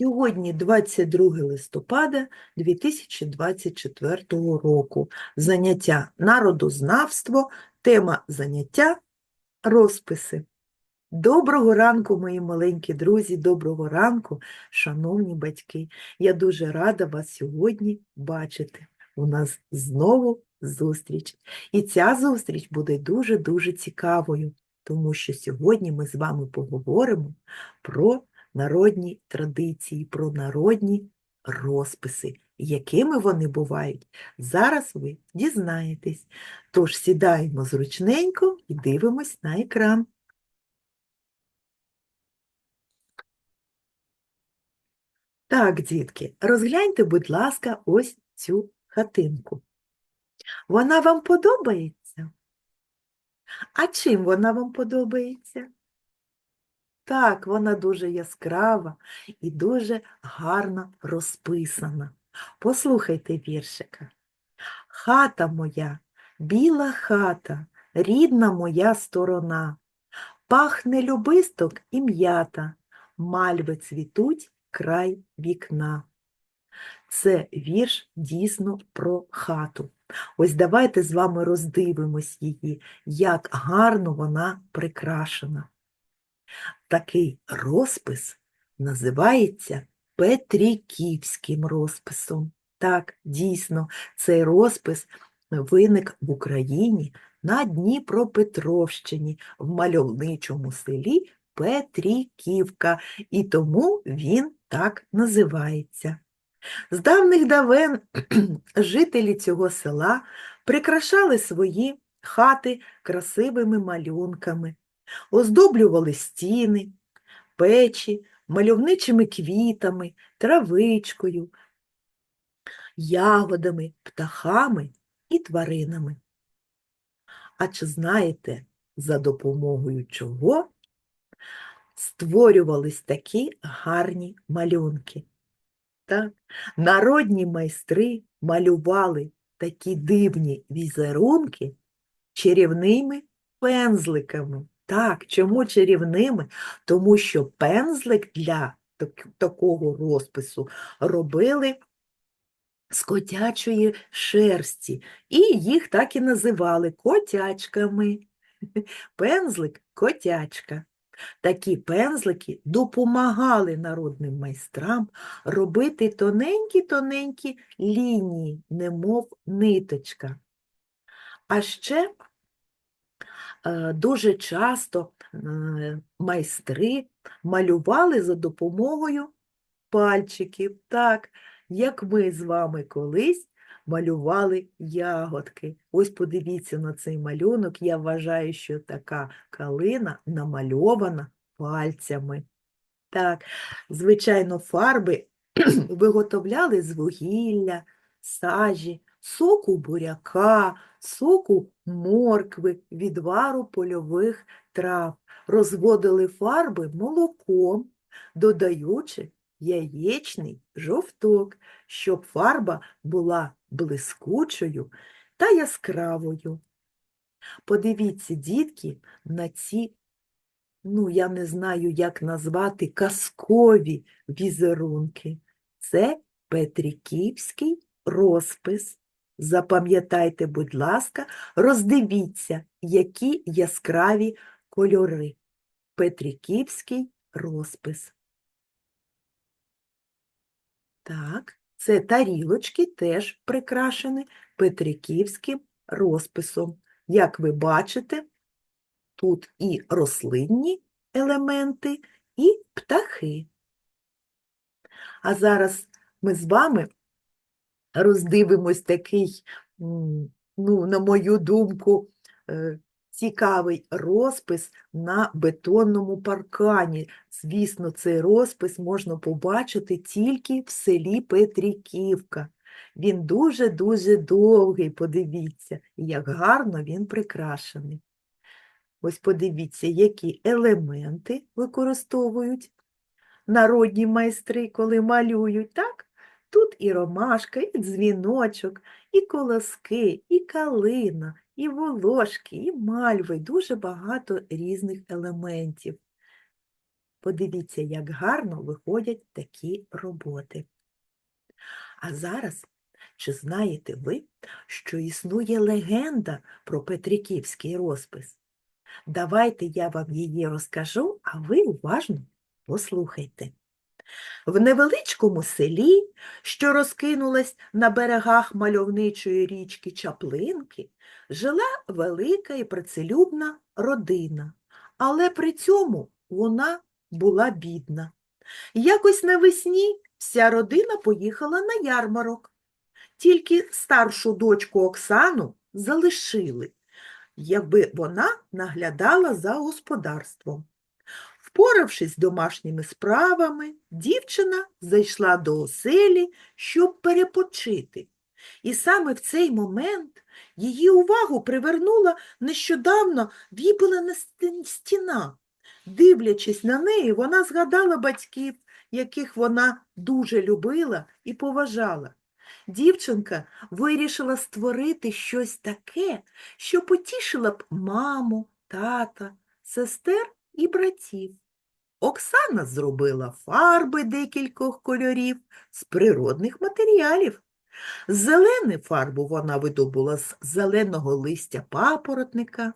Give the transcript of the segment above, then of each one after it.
Сьогодні 22 листопада 2024 року. Заняття народознавство, тема заняття розписи. Доброго ранку, мої маленькі друзі, доброго ранку, шановні батьки. Я дуже рада вас сьогодні бачити. У нас знову зустріч. І ця зустріч буде дуже-дуже цікавою, тому що сьогодні ми з вами поговоримо про народні традиції, про народні розписи. Якими вони бувають, зараз ви дізнаєтесь. Тож сідаємо зручненько і дивимось на екран. Так, дітки, розгляньте, будь ласка, ось цю хатинку. Вона вам подобається? А чим вона вам подобається? Так, вона дуже яскрава і дуже гарно розписана. Послухайте віршика. Хата моя, біла хата, рідна моя сторона, пахне любисток і м'ята, мальви цвітуть край вікна. Це вірш дійсно про хату. Ось давайте з вами роздивимось її, як гарно вона прикрашена. Такий розпис називається Петриківським розписом. Так, дійсно, цей розпис виник в Україні на Дніпропетровщині в мальовничому селі Петриківка, і тому він так називається. З давних давен жителі цього села прикрашали свої хати красивими малюнками, оздоблювали стіни, печі, мальовничими квітами, травичкою, ягодами, птахами і тваринами. А чи знаєте, за допомогою чого створювались такі гарні малюнки? Так? Народні майстри малювали такі дивні візерунки чарівними пензликами. Так, чому чарівними? Тому що пензлик для так- такого розпису робили з котячої шерсті, і їх так і називали котячками. Пензлик котячка. Такі пензлики допомагали народним майстрам робити тоненькі-тоненькі лінії, немов ниточка. А ще дуже часто е, майстри малювали за допомогою пальчиків, так, як ми з вами колись малювали ягодки. Ось подивіться на цей малюнок. Я вважаю, що така калина намальована пальцями. Так, звичайно, фарби виготовляли з вугілля, сажі, соку буряка, соку моркви, відвару польових трав. Розводили фарби молоком, додаючи яєчний жовток, щоб фарба була блискучою та яскравою. Подивіться, дітки, на ці, ну, я не знаю, як назвати, казкові візерунки. Це Петриківський розпис. Запам'ятайте, будь ласка, роздивіться, які яскраві кольори. Петриківський розпис. Так, це тарілочки теж прикрашені петриківським розписом. Як ви бачите, тут і рослинні елементи, і птахи. А зараз ми з вами роздивимось такий, ну, на мою думку, е, цікавий розпис на бетонному паркані. Звісно, цей розпис можна побачити тільки в селі Петриківка. Він дуже-дуже довгий, подивіться, як гарно він прикрашений. Ось подивіться, які елементи використовують народні майстри, коли малюють, так? Тут і ромашка, і дзвіночок, і колоски, і калина, і волошки, і мальви, дуже багато різних елементів. Подивіться, як гарно виходять такі роботи. А зараз, чи знаєте ви, що існує легенда про Петриківський розпис? Давайте я вам її розкажу, а ви уважно послухайте. В невеличкому селі, що розкинулось на берегах мальовничої річки Чаплинки, жила велика і працелюбна родина, але при цьому вона була бідна. Якось навесні вся родина поїхала на ярмарок. Тільки старшу дочку Оксану залишили, якби вона наглядала за господарством. Впоравшись з домашніми справами, дівчина зайшла до оселі, щоб перепочити. І саме в цей момент її увагу привернула нещодавно віпилена стін- стіна. Дивлячись на неї, вона згадала батьків, яких вона дуже любила і поважала. Дівчинка вирішила створити щось таке, що потішило б маму, тата, сестер і братів. Оксана зробила фарби декількох кольорів з природних матеріалів. Зелену фарбу вона видобула з зеленого листя папоротника,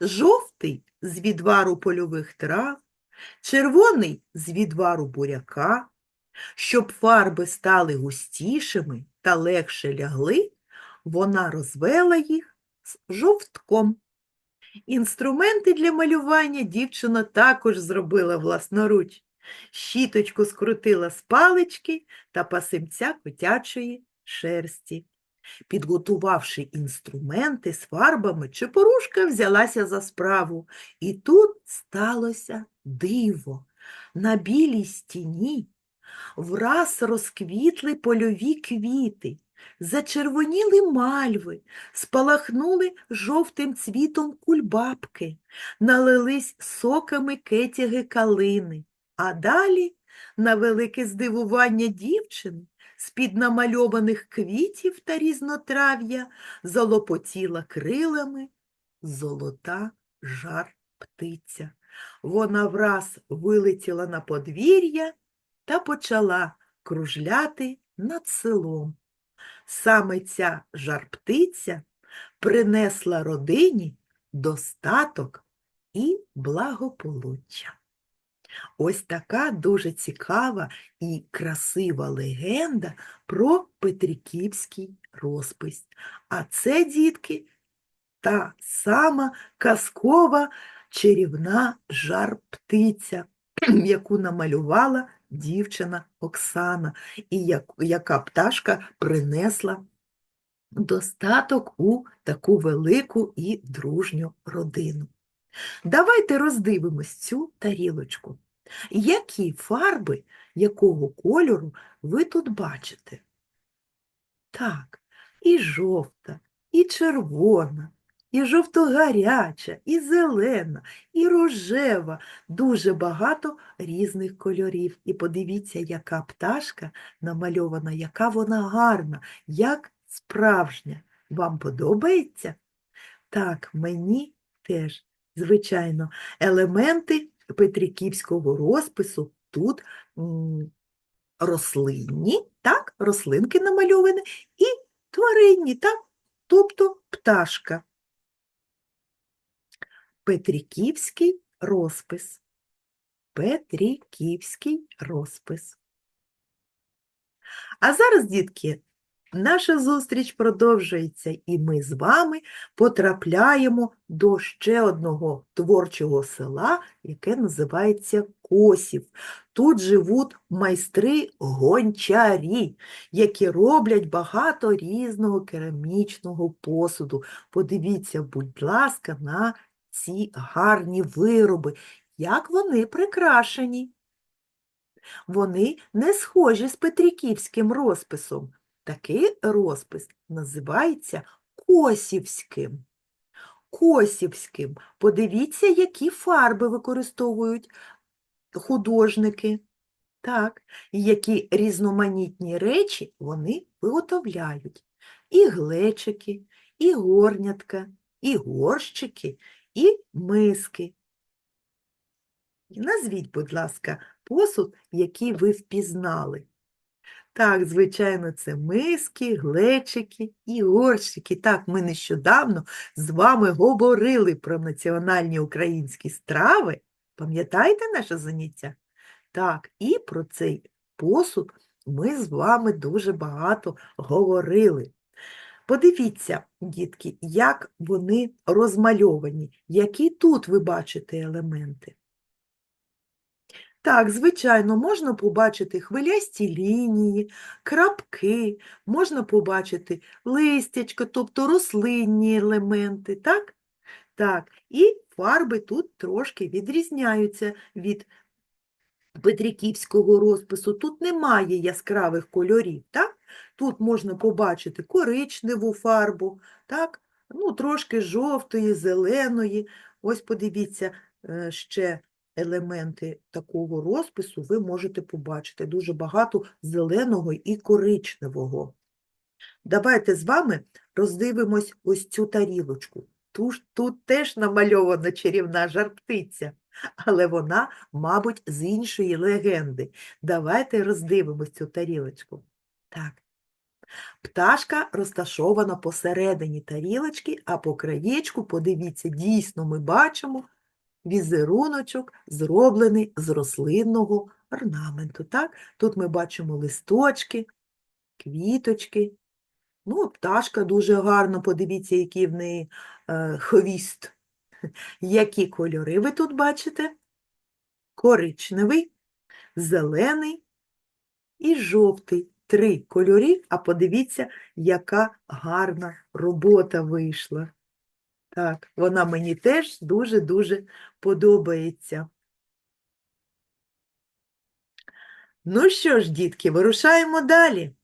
жовтий з відвару польових трав, червоний з відвару буряка. Щоб фарби стали густішими та легше лягли, вона розвела їх з жовтком. Інструменти для малювання дівчина також зробила власноруч. Щіточку скрутила з палички та пасимця котячої шерсті. Підготувавши інструменти з фарбами, Чепорушка взялася за справу. І тут сталося диво. На білій стіні враз розквітли польові квіти, зачервоніли мальви, спалахнули жовтим цвітом кульбабки, налились соками кетяги калини, а далі, на велике здивування дівчини, з-під намальованих квітів та різнотрав'я залопотіла крилами золота жар птиця. Вона враз вилетіла на подвір'я та почала кружляти над селом. Саме ця жарптиця принесла родині достаток і благополуччя. Ось така дуже цікава і красива легенда про Петриківський розпис. А це, дітки, та сама казкова чарівна жар-птиця, яку намалювала дівчина Оксана, і як, яка пташка принесла достаток у таку велику і дружню родину. Давайте роздивимось цю тарілочку. Які фарби якого кольору ви тут бачите? Так, і жовта, і червона, і жовтогаряча, і зелена, і рожева, дуже багато різних кольорів. І подивіться, яка пташка намальована, яка вона гарна, як справжня. Вам подобається? Так, мені теж, звичайно, елементи петриківського розпису тут рослинні, так, рослинки намальовані, і тваринні, так, тобто пташка. Петриківський розпис. Петриківський розпис. А зараз, дітки, наша зустріч продовжується, і ми з вами потрапляємо до ще одного творчого села, яке називається Косів. Тут живуть майстри-гончарі, які роблять багато різного керамічного посуду. Подивіться, будь ласка, на ці гарні вироби, як вони прикрашені. Вони не схожі з петриківським розписом. Такий розпис називається косівським. Косівським. Подивіться, які фарби використовують художники. Так, і які різноманітні речі вони виготовляють. І глечики, і горнятка, і горщики, і миски. назвіть, будь ласка, посуд, який ви впізнали. Так, звичайно, це миски, глечики і горщики. Так, ми нещодавно з вами говорили про національні українські страви. Пам'ятаєте наше заняття? Так, і про цей посуд ми з вами дуже багато говорили. Подивіться, дітки, як вони розмальовані, які тут ви бачите елементи. Так, звичайно, можна побачити хвилясті лінії, крапки, можна побачити листячко, тобто рослинні елементи, так? Так, і фарби тут трошки відрізняються від петриківського розпису. Тут немає яскравих кольорів, так? Тут можна побачити коричневу фарбу, так? Ну, трошки жовтої, зеленої. Ось подивіться е, ще елементи такого розпису ви можете побачити. Дуже багато зеленого і коричневого. Давайте з вами роздивимось ось цю тарілочку. Тут, тут теж намальована чарівна жар-птиця, але вона, мабуть, з іншої легенди. Давайте роздивимось цю тарілочку. Так. Пташка розташована посередині тарілочки, а по краєчку, подивіться, дійсно ми бачимо візеруночок, зроблений з рослинного орнаменту. Так? Тут ми бачимо листочки, квіточки. Ну, пташка дуже гарно, подивіться, який в неї е, хвіст. Які кольори ви тут бачите? Коричневий, зелений і жовтий. Три кольори, а подивіться, яка гарна робота вийшла. Так, вона мені теж дуже-дуже подобається. Ну що ж, дітки, вирушаємо далі.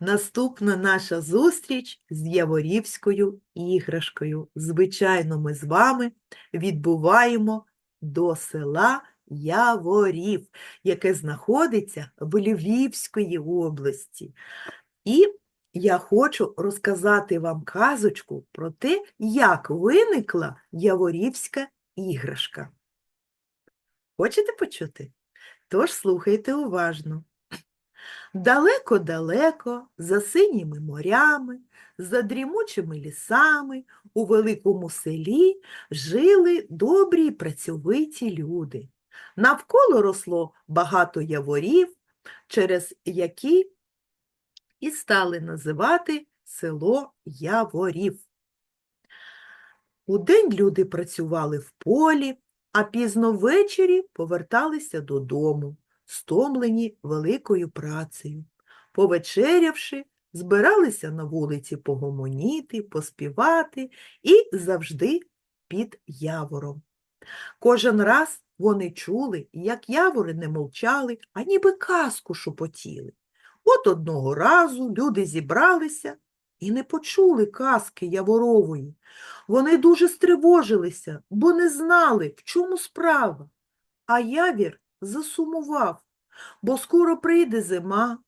Наступна наша зустріч з Яворівською іграшкою. Звичайно, ми з вами відбуваємо до села Яворів, яке знаходиться в Львівської області. І я хочу розказати вам казочку про те, як виникла Яворівська іграшка. Хочете почути? Тож слухайте уважно. Далеко-далеко, за синіми морями, за дрімучими лісами, у великому селі жили добрі й працьовиті люди. Навколо росло багато яворів, через які і стали називати село Яворів. Удень люди працювали в полі, а пізно ввечері поверталися додому, стомлені великою працею. Повечерявши, збиралися на вулиці погомоніти, поспівати і завжди під явором. Кожен раз вони чули, як явори не мовчали, а ніби казку шепотіли. От одного разу люди зібралися і не почули казки Яворової. Вони дуже стривожилися, бо не знали, в чому справа. А явір засумував, бо скоро прийде зима,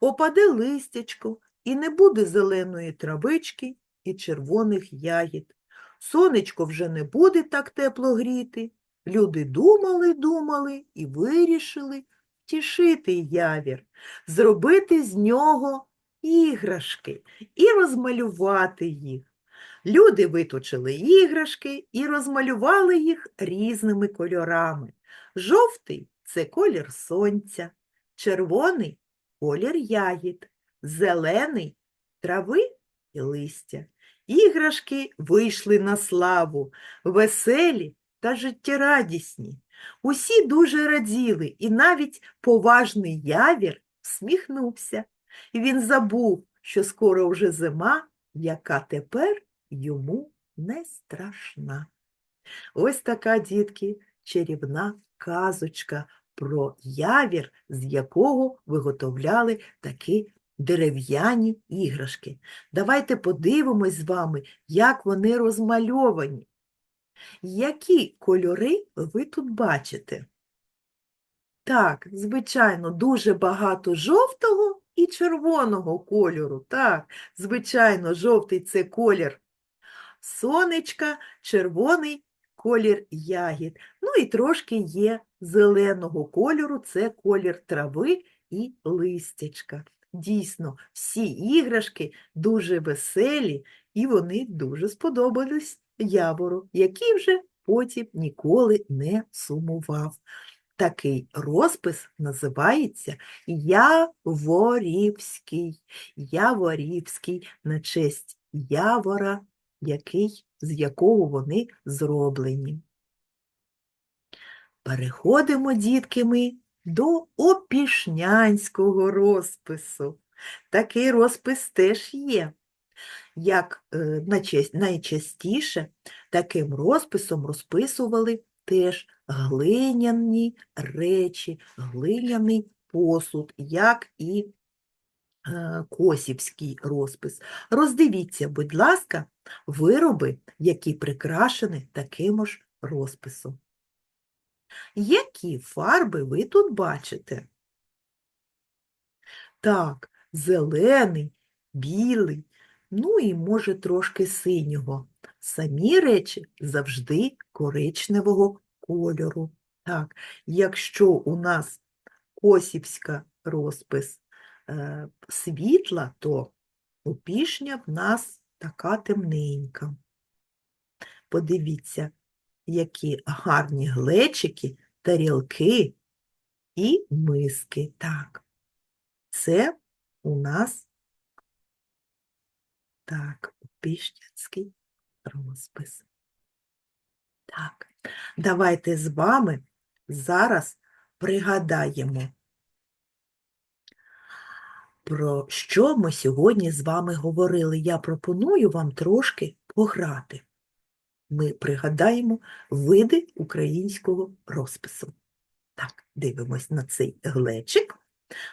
опаде листячко, і не буде зеленої травички і червоних ягід. Сонечко вже не буде так тепло гріти. Люди думали, думали і вирішили втішити явір, зробити з нього іграшки і розмалювати їх. Люди виточили іграшки і розмалювали їх різними кольорами. Жовтий це колір сонця, червоний колір ягід, зелений трави і листя. Іграшки вийшли на славу, веселі та життєрадісні. Усі дуже раділи, і навіть поважний явір всміхнувся. Він забув, що скоро вже зима, яка тепер йому не страшна. Ось така, дітки, чарівна казочка про явір, з якого виготовляли такі дерев'яні іграшки. Давайте подивимось з вами, як вони розмальовані. Які кольори ви тут бачите? Так, звичайно, дуже багато жовтого і червоного кольору. Так, звичайно, жовтий це колір сонечка, червоний колір ягід. Ну і трошки є зеленого кольору, це колір трави і листячка. Дійсно, всі іграшки дуже веселі, і вони дуже сподобались явору, який вже потім ніколи не сумував. Такий розпис називається Яворівський. Яворівський на честь явора, який, з якого вони зроблені. Переходимо, дітки, ми до опішнянського розпису. Такий розпис теж є. Як е, найчастіше таким розписом розписували теж глиняні речі, глиняний посуд, як і е, косівський розпис. Роздивіться, будь ласка, вироби, які прикрашені таким ж розписом. Які фарби ви тут бачите? Так, зелений, білий, ну і може трошки синього. Самі речі завжди коричневого кольору. Так, якщо у нас косівська розпис е, світла, то опішня в нас така темненька. Подивіться, які гарні глечики, тарілки і миски. Так, це у нас так, опішнянський розпис. Так, давайте з вами зараз пригадаємо, про що ми сьогодні з вами говорили. Я пропоную вам трошки пограти. Ми пригадаємо види українського розпису. Так, дивимось на цей глечик,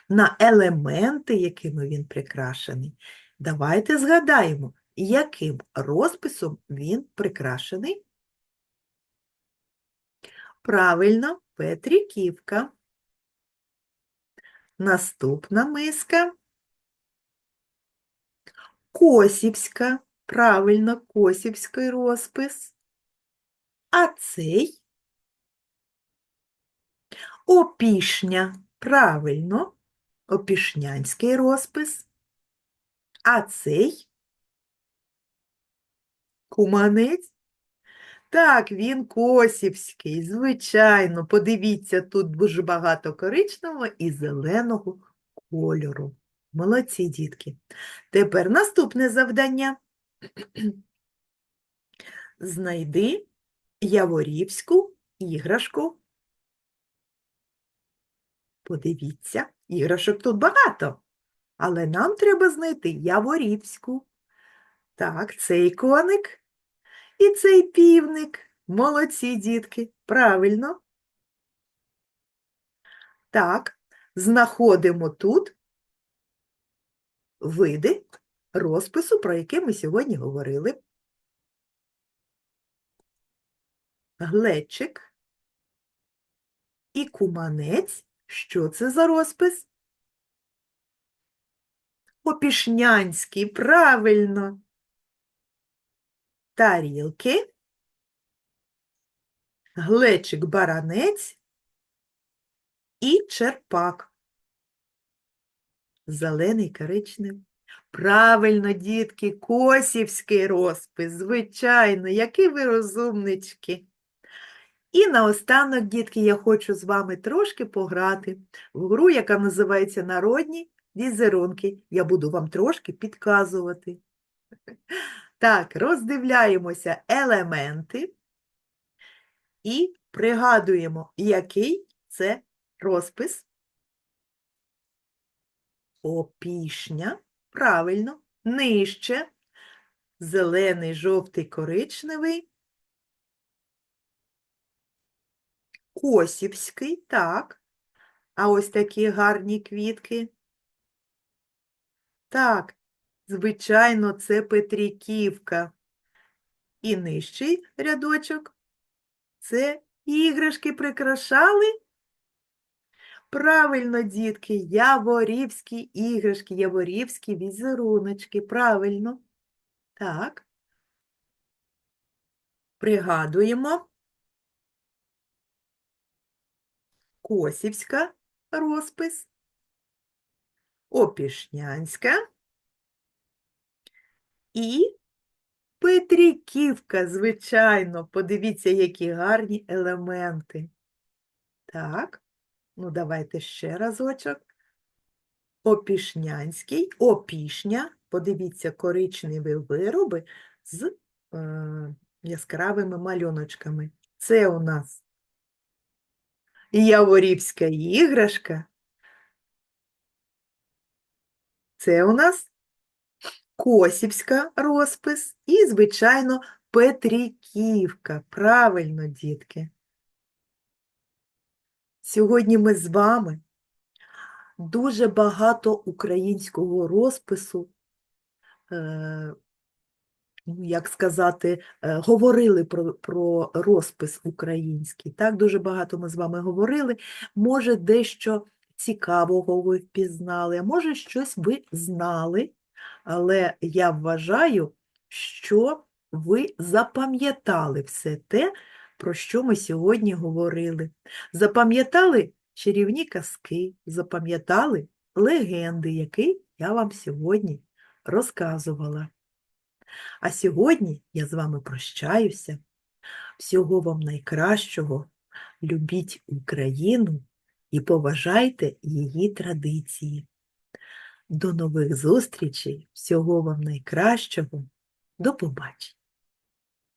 на елементи, якими він прикрашений. Давайте згадаємо, яким розписом він прикрашений. Правильно, Петриківка. Наступна миска. Косівська. Правильно, косівський розпис. А цей опішня. Правильно, опішнянський розпис. А цей куманець. Так, він косівський, звичайно. Подивіться, тут дуже багато коричневого і зеленого кольору. Молодці, дітки. Тепер наступне завдання. Знайди яворівську іграшку. Подивіться, іграшок тут багато, але нам треба знайти яворівську. Так, цей коник і цей півник. Молодці, дітки, правильно. Так, знаходимо тут види розпису, про які ми сьогодні говорили. Глечик і куманець. Що це за розпис? Опішнянський, правильно. Тарілки, глечик-баранець і черпак. Зелений коричневий. Правильно, дітки, косівський розпис, звичайно, які ви розумнички. І наостанок, дітки, я хочу з вами трошки пограти в гру, яка називається Народні візерунки. Я буду вам трошки підказувати. Так, роздивляємося елементи і пригадуємо, який це розпис. Опішня, правильно, нижче, зелений, жовтий, коричневий, косівський, так, а ось такі гарні квітки. Так, звичайно, це Петриківка. І нижчий рядочок це іграшки прикрашали. Правильно, дітки, яворівські іграшки, яворівські візеруночки. Правильно. Так. Пригадуємо. Косівська розпис, Опішнянська і Петріківка, звичайно, подивіться, які гарні елементи. Так ну давайте ще разочок. Опішнянський, опішня. Подивіться, коричневі вироби з е, яскравими малюночками. Це у нас Яворівська іграшка. Це у нас Косівська розпис і, звичайно, Петриківка. Правильно, дітки. Сьогодні ми з вами дуже багато українського розпису, е, ну, як сказати, е, говорили про, про розпис український. Так, дуже багато ми з вами говорили. Може, дещо цікавого ви впізнали, а може, щось ви знали, але я вважаю, що ви запам'ятали все те, про що ми сьогодні говорили. Запам'ятали чарівні казки, запам'ятали легенди, які я вам сьогодні розказувала. А сьогодні я з вами прощаюся. Всього вам найкращого. Любіть Україну і поважайте її традиції. До нових зустрічей, всього вам найкращого. До побачення!